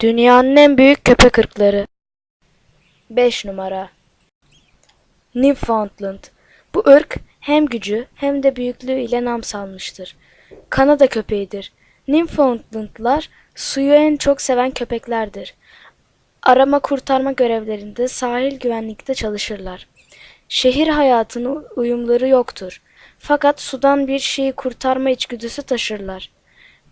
Dünyanın en büyük köpek ırkları. 5 numara. Newfoundland. Bu ırk hem gücü hem de büyüklüğü ile nam salmıştır. Kanada köpeğidir. Newfoundlandlar suyu en çok seven köpeklerdir. Arama kurtarma görevlerinde sahil güvenlikte çalışırlar. Şehir hayatına uyumları yoktur. Fakat sudan bir şeyi kurtarma içgüdüsü taşırlar.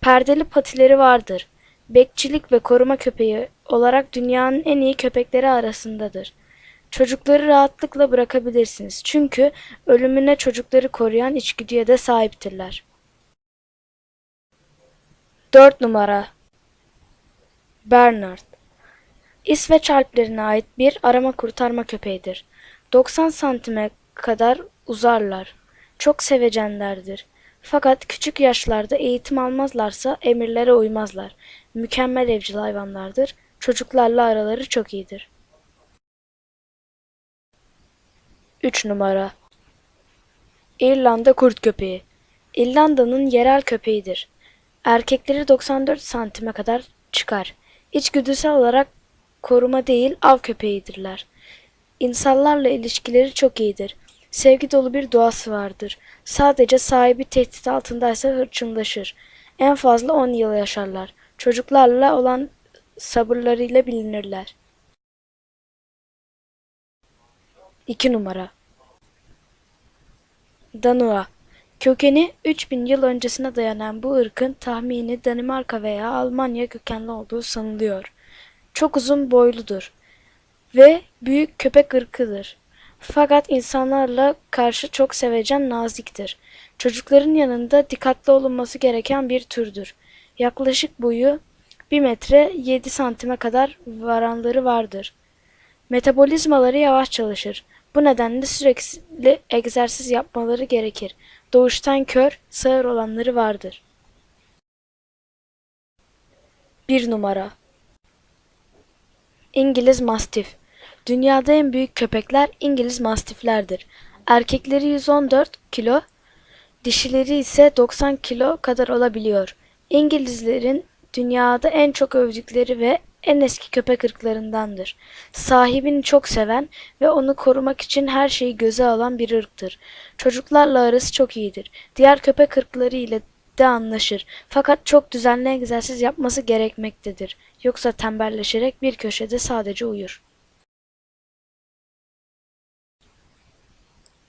Perdeli patileri vardır. Bekçilik ve koruma köpeği olarak dünyanın en iyi köpekleri arasındadır. Çocukları rahatlıkla bırakabilirsiniz. Çünkü ölümüne çocukları koruyan içgüdüye de sahiptirler. 4 numara Bernard İsveç Alplerine ait bir arama kurtarma köpeğidir. 90 santime kadar uzarlar. Çok sevecenlerdir. Fakat küçük yaşlarda eğitim almazlarsa emirlere uymazlar. Mükemmel evcil hayvanlardır. Çocuklarla araları çok iyidir. 3 numara İrlanda kurt köpeği. İrlanda'nın yerel köpeğidir. Erkekleri 94 santime kadar çıkar. İçgüdüsel olarak koruma değil av köpeğidirler. İnsanlarla ilişkileri çok iyidir. Sevgi dolu bir doğası vardır. Sadece sahibi tehdit altındaysa hırçınlaşır. En fazla 10 yıl yaşarlar. Çocuklarla olan sabırlarıyla bilinirler. 2 numara Danua Kökeni 3000 yıl öncesine dayanan bu ırkın tahmini Danimarka veya Almanya kökenli olduğu sanılıyor. Çok uzun boyludur ve büyük köpek ırkıdır. Fakat insanlarla karşı çok sevecen naziktir. Çocukların yanında dikkatli olunması gereken bir türdür. Yaklaşık boyu 1 metre 7 santime kadar varanları vardır. Metabolizmaları yavaş çalışır. Bu nedenle sürekli egzersiz yapmaları gerekir. Doğuştan kör, sağır olanları vardır. 1 numara İngiliz Mastif Dünyada en büyük köpekler İngiliz Mastiflerdir. Erkekleri 114 kilo, dişileri ise 90 kilo kadar olabiliyor. İngilizlerin dünyada en çok övdükleri ve en eski köpek ırklarındandır. Sahibini çok seven ve onu korumak için her şeyi göze alan bir ırktır. Çocuklarla arası çok iyidir. Diğer köpek ırkları ile de anlaşır. Fakat çok düzenli egzersiz yapması gerekmektedir. Yoksa tembelleşerek bir köşede sadece uyur.